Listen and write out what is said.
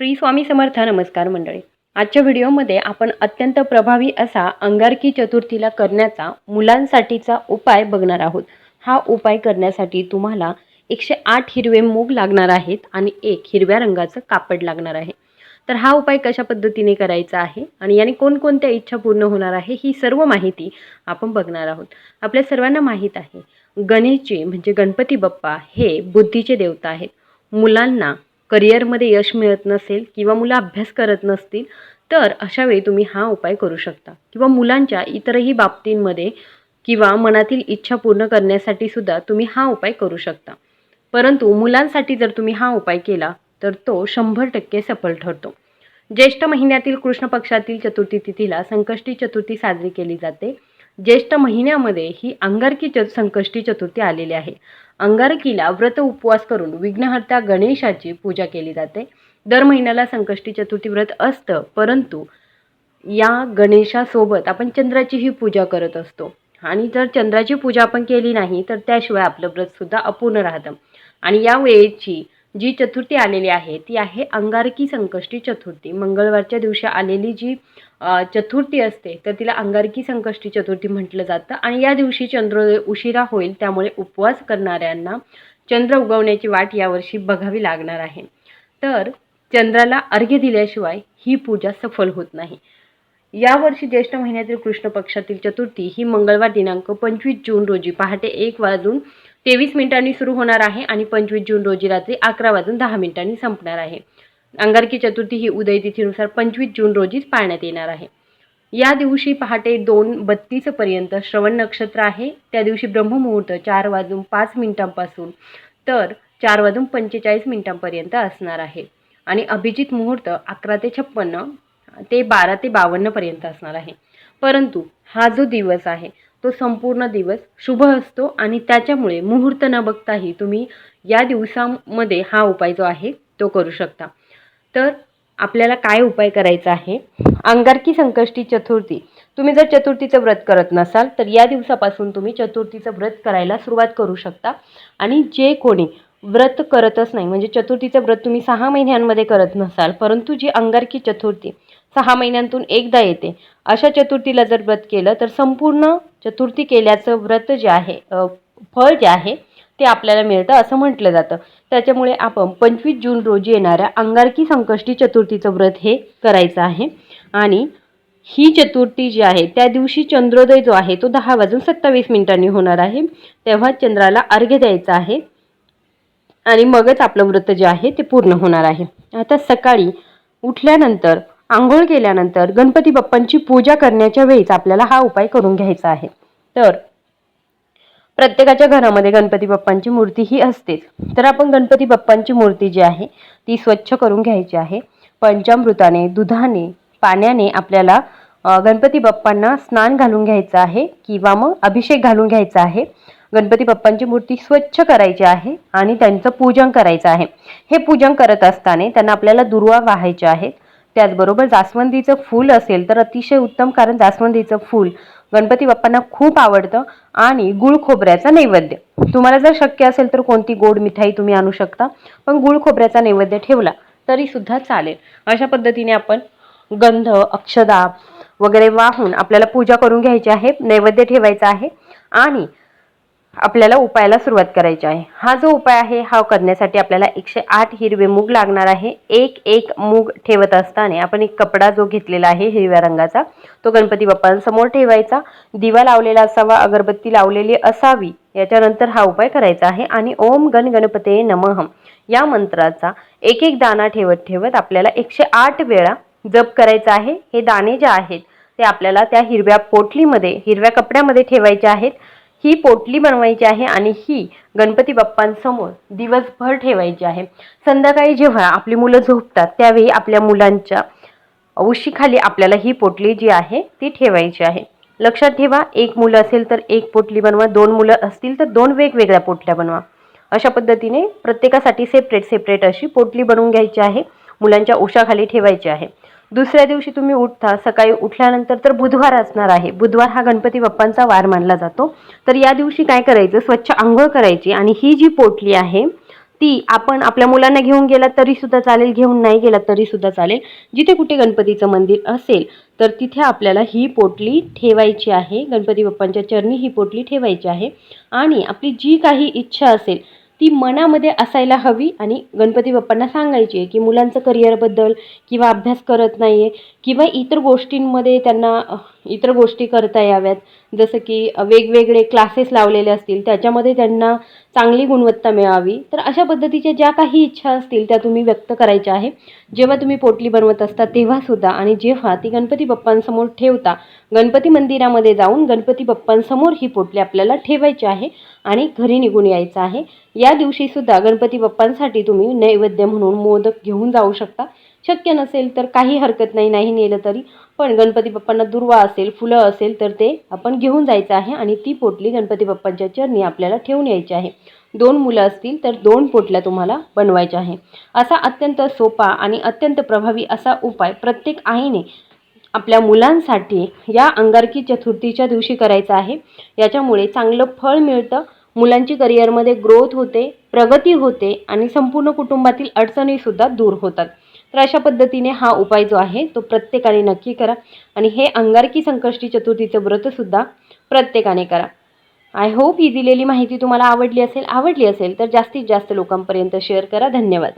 श्री स्वामी समर्थ नमस्कार मंडळी. आजच्या व्हिडिओमध्ये आपण अत्यंत प्रभावी असा अंगारकी चतुर्थीला करण्याचा मुलांसाठीचा उपाय बघणार आहोत. हा उपाय करण्यासाठी तुम्हाला एकशे आठ हिरवे मूग लागणार आहेत आणि एक हिरव्या रंगाचं कापड लागणार आहे. तर हा उपाय कशा पद्धतीने करायचा आहे आणि याने कोणकोणत्या इच्छा पूर्ण होणार आहे ही सर्व माहिती आपण बघणार आहोत. आपल्या सर्वांना माहीत आहे गणेशजी म्हणजे गणपती बाप्पा हे बुद्धीचे देवता आहेत. मुलांना करिअरमध्ये यश मिळत नसेल किंवा मुलं अभ्यास करत नसतील तर अशावेळी तुम्ही हा उपाय करू शकता. किंवा मुलांच्या इतरही बाबतींमध्ये किंवा मनातील इच्छा पूर्ण करण्यासाठी सुद्धा तुम्ही हा उपाय करू शकता. परंतु मुलांसाठी जर तुम्ही हा उपाय केला तर तो शंभर टक्के सफल ठरतो. ज्येष्ठ महिन्यातील कृष्ण पक्षातील चतुर्थी तिथीला संकष्टी चतुर्थी साजरी केली जाते. ज्येष्ठ महिन्यामध्ये ही अंगारकी च संकष्टी चतुर्थी आलेली आहे. अंगारकीला व्रत उपवास करून विघ्नहर्त्या गणेशाची पूजा केली जाते. दर महिन्याला संकष्टी चतुर्थी व्रत असतं परंतु या गणेशासोबत आपण चंद्राचीही पूजा करत असतो. आणि जर चंद्राची पूजा आपण केली नाही तर त्याशिवाय आपलं व्रतसुद्धा अपूर्ण राहतं. आणि या वेळेची जी चतुर्थी आलेली आहे ती आहे अंगारकी संकष्टी चतुर्थी. मंगळवारच्या दिवशी आलेली जी चतुर्थी असते तर तिला अंगारकी संकष्टी चतुर्थी म्हटलं जातं. आणि या दिवशी चंद्रोदय उशिरा होईल त्यामुळे उपवास करणाऱ्यांना चंद्र उगवण्याची वाट यावर्षी बघावी लागणार आहे. तर चंद्राला अर्घ्य दिल्याशिवाय ही पूजा सफल होत नाही. यावर्षी ज्येष्ठ महिन्यातील कृष्ण पक्षातील चतुर्थी ही मंगळवार दिनांक पंचवीस जून रोजी पहाटे एक वाजून तेवीस मिनिटांनी सुरू होणार आहे आणि पंचवीस जून रोजी रात्री अकरा वाजून दहा मिनिटांनी संपणार आहे. अंगारकी चतुर्थी ही उदय तिथीनुसार पंचवीस जून रोजीच पाळण्यात येणार आहे. या दिवशी पहाटे दोन बत्तीस पर्यंत श्रवण नक्षत्र आहे. त्या दिवशी ब्रह्ममुहूर्त चार वाजून पाच मिनिटांपासून तर चार वाजून पंचेचाळीस मिनिटांपर्यंत असणार आहे. आणि अभिजित मुहूर्त अकरा ते छप्पन्न ते बारा ते बावन्नपर्यंत असणार आहे. परंतु हा जो दिवस आहे तो संपूर्ण दिवस शुभ असतो आणि त्याच्यामुळे मुहूर्त न बघताही तुम्ही या दिवसामध्ये हा उपाय जो आहे तो करू शकता. तर आपल्याला काय उपाय करायचा आहे? अंगारकी संकष्टी चतुर्थी. तुम्ही जर चतुर्थीचं व्रत करत नसाल तर या दिवसापासून तुम्ही चतुर्थीचं व्रत करायला सुरुवात करू शकता. आणि जे कोणी व्रत करतच नाही म्हणजे चतुर्थीचं व्रत तुम्ही सहा महिन्यांमध्ये करत नसाल परंतु जी अंगारकी चतुर्थी सहा महिन्यांतून एकदा येते अशा चतुर्थीला जर व्रत केलं तर संपूर्ण चतुर्थी केल्याचं व्रत जे आहे फळ जे आहे ते आपल्याला मिळतं असं म्हटलं जातं. त्याच्यामुळे आपण पंचवीस जून रोजी येणाऱ्या अंगारकी संकष्टी चतुर्थीचं व्रत हे करायचं आहे. आणि ही चतुर्थी जी आहे त्या दिवशी चंद्रोदय जो आहे तो दहा वाजून सत्तावीस मिनिटांनी होणार आहे. तेव्हा चंद्राला अर्घ्य द्यायचा आहे. आणि मगच आपलं व्रत जे आहे ते पूर्ण होणार आहे. आता सकाळी उठल्यानंतर आंघोळ केल्यानंतर गणपती बाप्पांची पूजा करण्याच्या वेळीच आपल्याला हा उपाय करून घ्यायचा आहे. तर प्रत्येकाच्या घरामध्ये गणपती बाप्पांची मूर्ती ही असतेच. तर आपण गणपती बाप्पांची मूर्ती जी आहे ती स्वच्छ करून घ्यायची आहे. पंचामृताने दुधाने पाण्याने आपल्याला गणपती बाप्पांना स्नान घालून घ्यायचं आहे किंवा मग अभिषेक घालून घ्यायचा आहे. गणपती बाप्पांची मूर्ती स्वच्छ करायची आहे आणि त्यांचं पूजन करायचं आहे. हे पूजन करत असताना त्यांना आपल्याला दुर्वा वाहायचे आहेत. त्याचबरोबर जास्वंदीचं फूल असेल तर अतिशय उत्तम कारण जास्वंदीचं फूल गणपती बाप्पांना खूप आवडतं आणि गुळ खोबऱ्याचा नैवेद्य. तुम्हाला जर शक्य असेल तर कोणती गोड मिठाई तुम्ही आणू शकता पण गुळ खोबऱ्याचा नैवेद्य ठेवला तरी सुद्धा चालेल. अशा पद्धतीने आपण गंध अक्षदा वगैरे वाहून आपल्याला पूजा करून घ्यायची आहे नैवेद्य ठेवायचा आहे आणि आपल्याला उपायाला सुरुवात करायची आहे. हा जो उपाय आहे हा करण्यासाठी आपल्याला एकशे आठ हिरवे मूग लागणार आहे. एक एक मूग ठेवत असताना आपण एक कपडा जो घेतलेला आहे हिरव्या रंगाचा तो गणपती बाप्पांसमोर ठेवायचा. दिवा लावलेला असावा अगरबत्ती लावलेली असावी याच्यानंतर हा उपाय करायचा आहे. आणि ओम गण गणपते नमः या मंत्राचा एक एक दाना ठेवत ठेवत आपल्याला एकशे आठ वेळा जप करायचा आहे. हे दाणे जे आहेत ते आपल्याला त्या हिरव्या पोटलीमध्ये हिरव्या कपड्यामध्ये ठेवायचे आहेत. ही पोटली बनवायची आहे आणि ही गणपती बाप्पांसमोर दिवसभर ठेवायची आहे. संध्याकाळी जेव्हा आपली मुलं झोपतात त्यावेळी आपल्या मुलांच्या उशीखाली आपल्याला ही पोटली जी आहे ती ठेवायची आहे. लक्षात ठेवा एक मुलं असेल तर एक पोटली बनवा दोन मुलं असतील तर दोन वेगवेगळ्या पोटल्या बनवा. अशा पद्धतीने प्रत्येकासाठी सेपरेट सेपरेट अशी पोटली बनवून घ्यायची आहे मुलांच्या उशाखाली ठेवायची आहे. दुसऱ्या दिवशी तुम्ही उठता सकाळी उठल्यानंतर तर बुधवार असणार आहे. बुधवार हा गणपती बाप्पांचा वार मानला जातो. तर या दिवशी काय करायचं? स्वच्छ आंघोळ करायची आणि ही जी पोटली आहे ती आपण आपल्या मुलांना घेऊन गेला तरी सुद्धा चालेल घेऊन नाही गेला तरी सुद्धा चालेल. जिथे कुठे गणपतीचं मंदिर असेल तर तिथे आपल्याला ही पोटली ठेवायची आहे. गणपती बाप्पांच्या चरणी ही पोटली ठेवायची आहे. आणि आपली जी काही इच्छा असेल ती मनामध्ये असायला हवी आणि गणपती बाप्पांना सांगायची आहे की मुलांचं करिअरबद्दल किंवा अभ्यास करत नाही आहे किंवा इतर गोष्टींमध्ये त्यांना इतर गोष्टी करता याव्यात. जसं की वेगवेगळे क्लासेस लावलेले असतील त्याच्यामध्ये त्यांना चांगली गुणवत्ता मिळावी. तर अशा पद्धतीच्या ज्या काही इच्छा असतील त्या तुम्ही व्यक्त करायच्या आहे. जेव्हा तुम्ही पोटली बनवत असता तेव्हासुद्धा आणि जेव्हा ती गणपती बाप्पांसमोर ठेवता गणपती मंदिरामध्ये जाऊन गणपती बाप्पांसमोर ही पोटली आपल्याला ठेवायची आहे आणि घरी निघून यायचं आहे. या दिवशीसुद्धा गणपती बाप्पांसाठी तुम्ही नैवेद्य म्हणून मोदक घेऊन जाऊ शकता. शक्य नसेल तर काही हरकत नाही नाही नेलं तरी. पण गणपती बाप्पांना दुर्वा असेल फुलं असेल तर ते आपण घेऊन जायचं आहे आणि ती पोटली गणपती बाप्पांच्या चरणी आपल्याला ठेवून यायची आहे. दोन मुलं असतील तर दोन पोटल्या तुम्हाला बनवायच्या आहे. असा अत्यंत सोपा आणि अत्यंत प्रभावी असा उपाय प्रत्येक आईने आपल्या मुलांसाठी या अंगारकी चतुर्थीच्या दिवशी करायचा आहे. याच्यामुळे चांगलं फळ मिळतं. मुलांची करिअरमध्ये ग्रोथ होते प्रगती होते आणि संपूर्ण कुटुंबातील अडचणीसुद्धा दूर होतात. तर अशा पद्धतीने हा उपाय जो आहे तो प्रत्येकाने नक्की करा. आणि हे अंगारकी संकष्टी चतुर्थीचं व्रतसुद्धा प्रत्येकाने करा. आय होप ही दिलेली माहिती तुम्हाला आवडली असेल आवडली असेल तर जास्तीत जास्त लोकांपर्यंत शेअर करा. धन्यवाद.